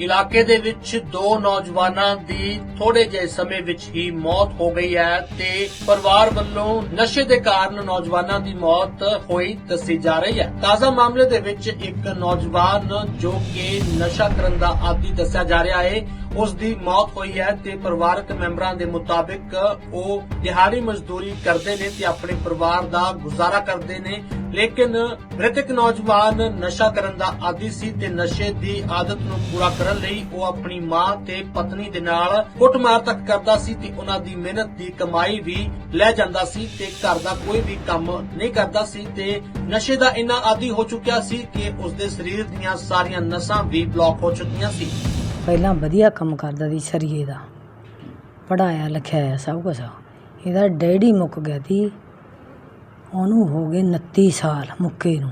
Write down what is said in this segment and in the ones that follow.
ਇਲਾਕੇ ਦੇ ਵਿੱਚ ਦੋ ਨੌਜਵਾਨਾਂ ਦੀ ਥੋੜੇ ਜਿਹੇ ਸਮੇਂ ਵਿੱਚ ਹੀ ਮੌਤ ਹੋ ਗਈ ਹੈ ਤੇ ਪਰਿਵਾਰ ਵੱਲੋਂ ਨਸ਼ੇ ਦੇ ਕਾਰਨ ਨੌਜਵਾਨਾਂ ਦੀ ਮੌਤ ਹੋਈ ਦੱਸੀ ਜਾ ਰਹੀ ਹੈ। ਤਾਜ਼ਾ ਮਾਮਲੇ ਦੇ ਵਿੱਚ ਇੱਕ ਨੌਜਵਾਨ ਜੋ ਕਿ ਨਸ਼ਾ ਕਰਨ ਦਾ ਆਦੀ ਦੱਸਿਆ ਜਾ ਰਿਹਾ ਹੈ। ਉਸ ਦੀ ਮੌਤ ਹੋਈ ਹੈ ਤੇ ਪਰਿਵਾਰਕ ਮੈਂਬਰਾਂ ਦੇ ਮੁਤਾਬਿਕ ਉਹ ਦਿਹਾੜੀ ਮਜ਼ਦੂਰੀ ਕਰਦੇ ਨੇ ਤੇ ਆਪਣੇ ਪਰਿਵਾਰ ਦਾ ਗੁਜ਼ਾਰਾ ਕਰਦੇ ਨੇ। ਲੇਕਿਨ ਮ੍ਰਿਤਕ ਨੌਜਵਾਨ ਨਸ਼ਾ ਕਰਨ ਦਾ ਆਦੀ ਸੀ ਤੇ ਨਸ਼ੇ ਦੀ ਆਦਤ ਨੂੰ ਪੂਰਾ ਕਰਨ ਲਈ ਉਹ ਆਪਣੀ ਮਾਂ ਤੇ ਪਤਨੀ ਦੇ ਨਾਲ ਕੁੱਟਮਾਰ ਤੱਕ ਕਰਦਾ ਸੀ ਤੇ ਉਹਨਾਂ ਦੀ ਮਿਹਨਤ ਦੀ ਕਮਾਈ ਵੀ ਲੈ ਜਾਂਦਾ ਸੀ ਤੇ ਘਰ ਦਾ ਕੋਈ ਵੀ ਕੰਮ ਨਹੀਂ ਕਰਦਾ ਸੀ ਤੇ ਨਸ਼ੇ ਦਾ ਇੰਨਾ ਆਦੀ ਹੋ ਚੁੱਕਿਆ ਸੀ ਕਿ ਉਸ ਦੇ ਸਰੀਰ ਦੀਆਂ ਸਾਰੀਆਂ ਨਸਾਂ ਵੀ ਬਲੌਕ ਹੋ ਚੁੱਕੀਆਂ ਸੀ। ਪਹਿਲਾਂ ਵਧੀਆ ਕੰਮ ਕਰਦਾ ਸੀ ਸਰੀਏ ਦਾ। ਪੜ੍ਹਾਇਆ ਲਿਖਾਇਆ ਸਭ ਕੁਛ। ਇਹਦਾ ਡੈਡੀ ਮੁੱਕ ਗਿਆ ਸੀ। ਉਹਨੂੰ ਹੋ ਗਏ 29 ਸਾਲ ਮੁੱਕੇ ਨੂੰ।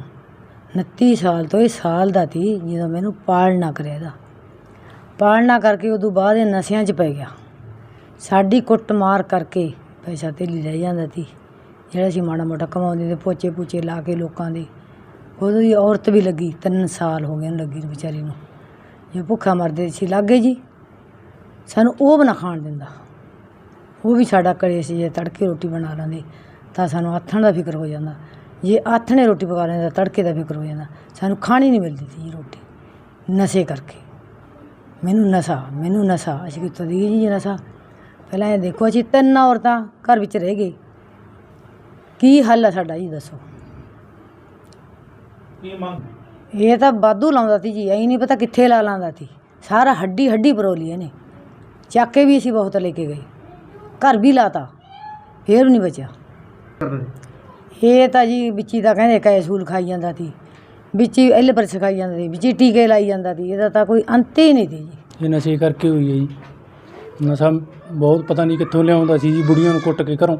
29 ਸਾਲ ਤੋਂ ਇਹ ਸਾਲ ਦਾ ਸੀ ਜਦੋਂ ਮੈਨੂੰ ਪਾਲਣਾ ਕਰਿਆ ਇਹਦਾ। ਪਾਲਣਾ ਕਰਕੇ ਉਦੋਂ ਬਾਅਦ ਇਹ ਨਸ਼ਿਆਂ 'ਚ ਪੈ ਗਿਆ। ਸਾਡੀ ਕੁੱਟ ਮਾਰ ਕਰਕੇ ਪੈਸਾ ਧੇਲੀ ਲੈ ਜਾਂਦਾ ਸੀ। ਜਿਹੜਾ ਅਸੀਂ ਮਾੜਾ ਮੋਟਾ ਕਮਾਉਂਦੇ ਤੇ ਪੋਚੇ ਪੂਚੇ ਲਾ ਕੇ ਲੋਕਾਂ ਦੇ। ਉਦੋਂ ਦੀ ਔਰਤ ਵੀ ਲੱਗੀ 3 ਸਾਲ ਹੋ ਗਏ ਉਹਨੂੰ ਲੱਗੀ ਨੂੰ ਵਿਚਾਰੀ ਨੂੰ। ਜੇ ਭੁੱਖਾ ਮਰਦੇ ਸੀ, ਲਾਗੇ ਜੀ। ਸਾਨੂੰ ਉਹ ਬਣਾ ਖਾਣ ਦਿੰਦਾ। ਉਹ ਵੀ ਸਾਡਾ ਕਰੇ ਸੀ, ਜੇ ਤੜਕੇ ਰੋਟੀ ਬਣਾ ਲੈਂਦੇ ਤਾਂ ਸਾਨੂੰ ਆਥਣ ਦਾ ਫਿਕਰ ਹੋ ਜਾਂਦਾ। ਜੇ ਆਥਣੇ ਰੋਟੀ ਪਕਾ ਲੈਂਦੇ, ਤਾਂ ਤੜਕੇ ਦਾ ਫਿਕਰ ਹੋ ਜਾਂਦਾ। ਸਾਨੂੰ ਖਾਣੀ ਨਹੀਂ ਮਿਲਦੀ ਸੀ ਜੀ ਰੋਟੀ, ਨਸ਼ੇ ਕਰਕੇ। ਮੈਨੂੰ ਨਸ਼ਾ ਮੈਨੂੰ ਨਸ਼ਾ, ਅਸੀਂ ਕਿੱਥੋਂ ਦੀ ਜੀ ਨਸ਼ਾ? ਪਹਿਲਾਂ ਇਹ ਦੇਖੋ, ਅਸੀਂ ਤਿੰਨ ਔਰਤਾਂ ਘਰ ਵਿੱਚ ਰਹਿ ਗਏ। ਕੀ ਹੱਲ ਆ ਸਾਡਾ ਜੀ, ਦੱਸੋ। ਕੀ ਮੰਗ? ਇਹ ਤਾਂ ਵਾਧੂ ਲਾਉਂਦਾ ਸੀ ਜੀ, ਐਂ ਨਹੀਂ ਪਤਾ ਕਿੱਥੇ ਲਾ ਲਾਂਦਾ ਸੀ। ਸਾਰਾ ਹੱਡੀ ਹੱਡੀ ਪਰੋਲੀ ਇਹਨੇ। ਚੱਕ ਕੇ ਵੀ ਅਸੀਂ ਬਹੁਤ ਲੈ ਕੇ ਗਏ। ਘਰ ਵੀ ਲਾਤਾ, ਫੇਰ ਵੀ ਨਹੀਂ ਬਚਿਆ। ਇਹ ਤਾਂ ਜੀ ਵਿੱਚੀ ਤਾਂ ਕਹਿੰਦੇ ਕੈਸੂਲ ਖਾਈ ਜਾਂਦਾ ਸੀ। ਵਿੱਚੀ ਐਲ ਪਰ ਸਿਖਾਈ ਜਾਂਦਾ ਸੀ, ਵਿੱਚੀ ਟੀਕੇ ਲਾਈ ਜਾਂਦਾ ਸੀ। ਇਹਦਾ ਤਾਂ ਕੋਈ ਅੰਤ ਹੀ ਨਹੀਂ ਸੀ ਜੀ। ਇਹ ਨਸ਼ੇ ਕਰਕੇ ਹੋਈ ਹੈ ਜੀ। ਨਸ਼ਾ ਬਹੁਤ ਪਤਾ ਨਹੀਂ ਕਿੱਥੋਂ ਲਿਆਉਂਦਾ ਸੀ ਜੀ, ਬੁੜੀਆਂ ਨੂੰ ਕੁੱਟ ਕੇ ਘਰੋਂ।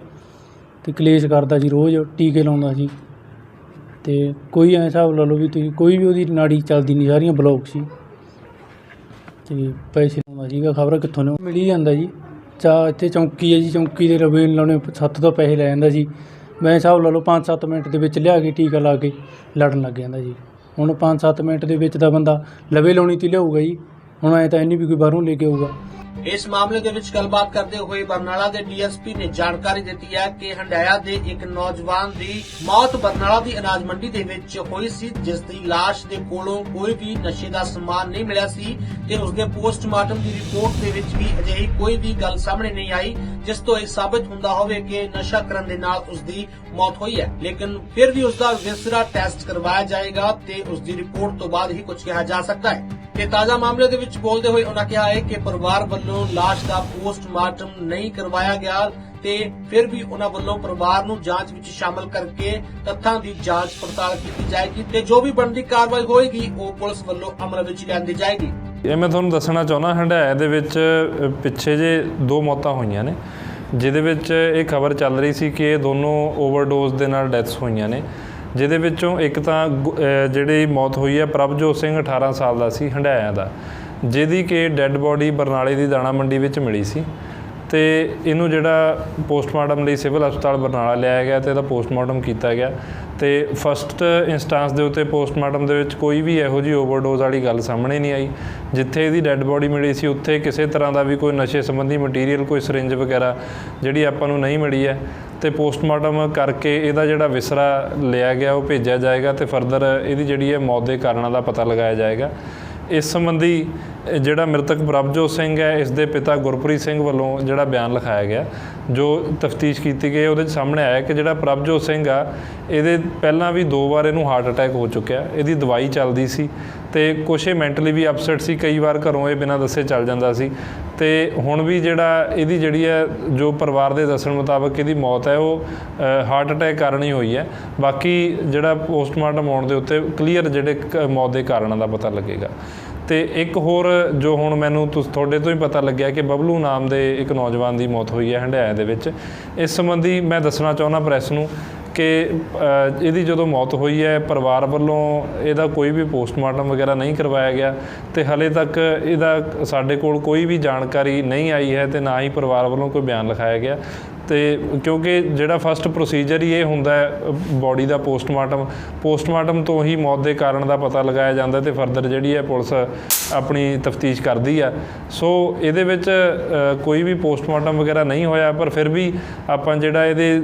ਤੇ ਕਲੇਸ਼ ਕਰਦਾ ਸੀ ਰੋਜ਼, ਟੀਕੇ ਲਾਉਂਦਾ ਸੀ। ਅਤੇ ਕੋਈ ਐਂ ਹਿਸਾਬ ਲਾ ਲਓ ਵੀ ਤੁਸੀਂ ਕੋਈ ਵੀ ਉਹਦੀ ਨਾੜੀ ਚੱਲਦੀ ਨਹੀਂ, ਸਾਰੀਆਂ ਬਲੋਕ ਸੀ। ਅਤੇ ਪੈਸੇ ਲਾਉਂਦਾ ਸੀਗਾ, ਖਬਰ ਕਿੱਥੋਂ ਨੇ ਮਿਲ ਹੀ ਜਾਂਦਾ ਜੀ। ਚਾ, ਇੱਥੇ ਚੌਂਕੀ ਹੈ ਜੀ, ਚੌਂਕੀ ਦੇ ਰਵੇ ਲਾਉਣੇ, ਸੱਤ ਤੋਂ ਪੈਸੇ ਲੈ ਜਾਂਦਾ ਜੀ। ਮੈਂ ਹਿਸਾਬ ਲਾ ਲਓ 5-7 ਮਿੰਟ ਦੇ ਵਿੱਚ ਲਿਆ ਕੇ ਟੀਕਾ ਲਾ ਕੇ ਲੜਨ ਲੱਗ ਜਾਂਦਾ ਜੀ। ਹੁਣ 5-7 ਮਿੰਟ ਦੇ ਵਿੱਚ ਤਾਂ ਬੰਦਾ ਲਵੇ ਲਾਉਣੀ ਤੇ ਲਿਆਊਗਾ ਜੀ। ਹੁਣ ਐ ਤਾਂ ਇੰਨੀ ਵੀ ਕੋਈ ਬਾਹਰੋਂ ਲੈ ਕੇ ਆਊਗਾ। ਇਸ ਮਾਮਲੇ ਦੇ ਵਿੱਚ ਗੱਲਬਾਤ ਕਰਦੇ ਹੋਏ ਬਰਨਾਲਾ ਦੇ ਡੀਐਸਪੀ ਨੇ ਜਾਣਕਾਰੀ ਦਿੱਤੀ ਹੈ ਕਿ ਹੰਡਾਇਆ ਦੇ ਇੱਕ ਨੌਜਵਾਨ ਦੀ ਮੌਤ ਬਰਨਾਲਾ ਦੀ ਅਨਾਜ ਮੰਡੀ ਦੇ ਵਿੱਚ ਹੋਈ ਸੀ, ਜਿਸ ਦੀ ਲਾਸ਼ ਦੇ ਕੋਲੋਂ ਕੋਈ ਵੀ ਨਸ਼ੇ ਦਾ ਸਮਾਨ ਨਹੀਂ ਮਿਲਿਆ ਸੀ ਤੇ ਉਸ ਦੇ ਪੋਸਟਮਾਰਟਮ ਦੀ ਰਿਪੋਰਟ ਦੇ ਵਿੱਚ ਵੀ ਅਜਿਹੀ ਕੋਈ ਵੀ ਗੱਲ ਸਾਹਮਣੇ ਨਹੀਂ ਆਈ, ਜਿਸ ਤੋਂ ਇਹ ਸਾਬਤ ਹੁੰਦਾ ਹੋਵੇ ਕਿ ਨਸ਼ਾ ਕਰਨ ਦੇ ਨਾਲ ਉਸ ਦੀ ਮੌਤ ਹੋਈ ਹੈ। ਲੇਕਿਨ ਫਿਰ ਵੀ ਉਸ ਦਾ ਵਿਸਰਾ ਟੈਸਟ ਕਰਵਾਇਆ ਜਾਏਗਾ ਤੇ ਉਸ ਦੀ ਰਿਪੋਰਟ ਤੋਂ ਬਾਅਦ ਹੀ ਕੁਝ ਕਿਹਾ ਜਾ ਸਕਦਾ ਹੈ। ਤੇ ਤਾਜ਼ਾ ਮਾਮਲੇ ਦੇ ਵਿੱਚ ਬੋਲਦੇ ਹੋਏ ਉਹਨਾਂ ਕਿਹਾ ਹੈ ਕਿ ਪਰਿਵਾਰ ਵੱਲੋਂ ਲਾਸ਼ ਦਾ ਪੋਸਟਮਾਰਟਮ ਨਹੀਂ ਕਰਵਾਇਆ ਗਿਆ ਤੇ ਫਿਰ ਵੀ ਉਹਨਾਂ ਵੱਲੋਂ ਪਰਿਵਾਰ ਨੂੰ ਜਾਂਚ ਵਿੱਚ ਸ਼ਾਮਲ ਕਰਕੇ ਤੱਥਾਂ ਦੀ ਜਾਂਚ ਪੜਤਾਲ ਕੀਤੀ ਜਾਏਗੀ ਤੇ ਜੋ ਵੀ ਬਣਦੀ ਕਾਰਵਾਈ ਹੋਏਗੀ, ਉਹ ਪੁਲਿਸ ਵੱਲੋਂ ਅਮਲ ਵਿੱਚ ਲਿਆਂਦੀ ਜਾਏਗੀ। ਇਹ ਮੈਂ ਤੁਹਾਨੂੰ ਦੱਸਣਾ ਚਾਹੁੰਦਾ ਹੰਡਾਇਆ ਦੇ ਵਿੱਚ ਪਿੱਛੇ ਜੇ ਦੋ ਮੌਤਾਂ ਹੋਈਆਂ ਨੇ, ਜਿਹਦੇ ਵਿੱਚ ਇਹ ਖਬਰ ਚੱਲ ਰਹੀ ਸੀ ਕਿ ਇਹ ਦੋਨੋਂ ਓਵਰਡੋਜ਼ ਦੇ ਨਾਲ ਡੈਥਸ ਹੋਈਆਂ ਨੇ। ਜਿਹਦੇ ਵਿੱਚੋਂ ਇੱਕ ਤਾਂ ਗੁ- ਜਿਹੜੀ ਮੌਤ ਹੋਈ ਹੈ ਪ੍ਰਭਜੋਤ ਸਿੰਘ 18 ਸਾਲ ਦਾ ਸੀ ਹੰਡਾਇਆ ਦਾ। ਜਿਹਦੀ ਕਿ ਡੈੱਡ ਬੋਡੀ ਬਰਨਾਲੇ ਦੀ ਦਾਣਾ ਮੰਡੀ ਵਿੱਚ ਮਿਲੀ ਸੀ। ਤੇ ਇਹਨੂੰ ਜਿਹੜਾ ਪੋਸਟਮਾਰਟਮ ਲਈ ਸਿਵਲ ਹਸਪਤਾਲ ਬਰਨਾਲਾ ਲਿਆਇਆ ਗਿਆ ਤੇ ਇਹਦਾ ਪੋਸਟਮਾਰਟਮ ਕੀਤਾ ਗਿਆ। ਤੇ ਫਸਟ ਇੰਸਟੈਂਸ ਦੇ ਉੱਤੇ ਪੋਸਟਮਾਰਟਮ ਦੇ ਵਿੱਚ ਕੋਈ ਵੀ ਇਹੋ ਜਿਹੀ ਓਵਰਡੋਜ਼ ਵਾਲੀ ਗੱਲ ਸਾਹਮਣੇ ਨਹੀਂ ਆਈ। ਜਿੱਥੇ ਇਹਦੀ ਡੈੱਡ ਬੋਡੀ ਮਿਲੀ ਸੀ, ਉੱਥੇ ਕਿਸੇ ਤਰ੍ਹਾਂ ਦਾ ਵੀ ਕੋਈ ਨਸ਼ੇ ਸੰਬੰਧੀ ਮਟੀਰੀਅਲ ਕੋਈ ਸਿਰਿੰਜ ਵਗੈਰਾ ਜਿਹੜੀ ਆਪਾਂ ਨੂੰ ਨਹੀਂ ਮਿਲੀ ਹੈ। ਤੇ ਪੋਸਟਮਾਰਟਮ ਕਰਕੇ ਇਹਦਾ ਜਿਹੜਾ ਵਿਸਰਾ ਲਿਆ ਗਿਆ, ਉਹ ਭੇਜਿਆ ਜਾਏਗਾ ਤੇ ਫਰਦਰ ਇਹਦੀ ਜਿਹੜੀ ਹੈ ਮੌਤ ਦੇ ਕਾਰਨਾਂ ਦਾ ਪਤਾ ਲਗਾਇਆ ਜਾਏਗਾ। ਇਸ ਸੰਬੰਧੀ ਜਿਹੜਾ ਮ੍ਰਿਤਕ ਪ੍ਰਭਜੋਤ ਸਿੰਘ ਹੈ, ਇਸ ਦੇ ਪਿਤਾ ਗੁਰਪ੍ਰੀਤ ਸਿੰਘ ਵੱਲੋਂ ਜਿਹੜਾ ਬਿਆਨ ਲਿਖਾਇਆ ਗਿਆ, ਜੋ ਤਫਤੀਸ਼ ਕੀਤੀ ਗਈ ਉਹਦੇ 'ਚ ਸਾਹਮਣੇ ਆਇਆ ਕਿ ਜਿਹੜਾ ਪ੍ਰਭਜੋਤ ਸਿੰਘ ਆ, ਇਹਦੇ ਪਹਿਲਾਂ ਵੀ ਦੋ ਵਾਰ ਇਹਨੂੰ ਹਾਰਟ ਅਟੈਕ ਹੋ ਚੁੱਕਿਆ, ਇਹਦੀ ਦਵਾਈ ਚੱਲਦੀ ਸੀ ਤੇ ਕੁਛ ਇਹ ਮੈਂਟਲੀ ਵੀ ਅਪਸੈਟ ਸੀ, ਕਈ ਵਾਰ ਘਰੋਂ ਇਹ ਬਿਨਾਂ ਦੱਸੇ ਚੱਲ ਜਾਂਦਾ ਸੀ। ਤੇ ਹੁਣ ਵੀ ਜਿਹੜਾ ਇਹਦੀ ਜਿਹੜੀ ਹੈ, ਜੋ ਪਰਿਵਾਰ ਦੇ ਦੱਸਣ ਮੁਤਾਬਕ ਇਹਦੀ ਮੌਤ ਹੈ, ਉਹ ਹਾਰਟ ਅਟੈਕ ਕਾਰਨ ਹੀ ਹੋਈ ਹੈ। ਬਾਕੀ ਜਿਹੜਾ ਪੋਸਟਮਾਰਟਮ ਆਉਣ ਦੇ ਉੱਤੇ ਕਲੀਅਰ ਜਿਹੜੇ ਕ- ਮੌਤ ਦੇ ਕਾਰਨਾਂ ਦਾ ਪਤਾ ਲੱਗੇਗਾ। ਤੇ ਇੱਕ ਹੋਰ ਜੋ ਹੁਣ ਮੈਨੂੰ ਤੁਸ, ਤੁਹਾਡੇ ਤੋਂ ਹੀ ਪਤਾ ਲੱਗਿਆ ਕਿ ਬਬਲੂ ਨਾਮ ਦੇ ਇੱਕ ਨੌਜਵਾਨ ਦੀ ਮੌਤ ਹੋਈ ਹੈ ਹੰਡਿਆਇਆ ਦੇ ਵਿੱਚ। ਇਸ ਸੰਬੰਧੀ ਮੈਂ ਦੱਸਣਾ ਚਾਹੁੰਦਾ ਪ੍ਰੈਸ ਨੂੰ ਕਿ ਇਹਦੀ ਜਦੋਂ ਮੌਤ ਹੋਈ ਹੈ, ਪਰਿਵਾਰ ਵੱਲੋਂ ਇਹਦਾ ਕੋਈ ਵੀ ਪੋਸਟਮਾਰਟਮ ਵਗੈਰਾ ਨਹੀਂ ਕਰਵਾਇਆ ਗਿਆ ਤੇ ਹਲੇ ਤੱਕ ਇਹਦਾ ਸਾਡੇ ਕੋਲ ਕੋਈ ਵੀ ਜਾਣਕਾਰੀ ਨਹੀਂ ਆਈ ਹੈ ਤੇ ਨਾ ਹੀ ਪਰਿਵਾਰ ਵੱਲੋਂ ਕੋਈ ਬਿਆਨ ਲਿਖਾਇਆ ਗਿਆ। ਤੇ ਕਿਉਂਕਿ ਜਿਹੜਾ ਫਸਟ ਪ੍ਰੋਸੀਜਰ ਹੀ ਇਹ ਹੁੰਦਾ ਹੈ ਬਾਡੀ ਦਾ ਪੋਸਟਮਾਰਟਮ ਪੋਸਟਮਾਰਟਮ ਤੋਂ ਹੀ ਮੌਤ ਦੇ ਕਾਰਨ ਦਾ ਪਤਾ ਲਗਾਇਆ ਜਾਂਦਾ ਤੇ ਫਰਦਰ ਜਿਹੜੀ ਹੈ ਪੁਲਿਸ ਆਪਣੀ ਤਫਤੀਸ਼ ਕਰਦੀ ਆ। ਸੋ ਇਹਦੇ ਵਿੱਚ ਕੋਈ ਵੀ ਪੋਸਟਮਾਰਟਮ ਵਗੈਰਾ ਨਹੀਂ ਹੋਇਆ, ਪਰ ਫਿਰ ਵੀ ਆਪਾਂ ਜਿਹੜਾ ਇਹਦੇ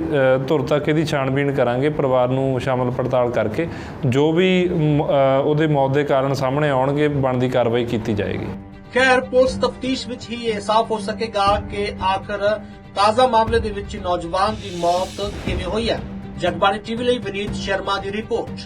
ਧੁਰ ਤੱਕ ਇਹਦੀ ਛਾਣਬੀਣ ਕਰਾਂਗੇ, ਪਰਿਵਾਰ ਨੂੰ ਸ਼ਾਮਲ ਪੜਤਾਲ ਕਰਕੇ, ਜੋ ਵੀ ਉਹਦੇ ਮੌਤ ਦੇ ਕਾਰਨ ਸਾਹਮਣੇ ਆਉਣਗੇ, ਬਣਦੀ ਕਾਰਵਾਈ ਕੀਤੀ ਜਾਏਗੀ। ਖੈਰ, ਪੁਲਿਸ ਤਫਤੀਸ਼ ਵਿੱਚ ਹੀ ਇਹ ਸਾਫ਼ ਹੋ ਸਕੇਗਾ ਕਿ ਆਖਰ ਤਾਜ਼ਾ ਮਾਮਲੇ ਦੇ ਵਿੱਚ ਨੌਜਵਾਨ ਦੀ ਮੌਤ ਕਿਵੇਂ ਹੋਈ ਹੈ? ਜਗਬਾਣੀ ਟੀਵੀ ਲਈ ਵਿਨੀਤ ਸ਼ਰਮਾ ਦੀ ਰਿਪੋਰਟ।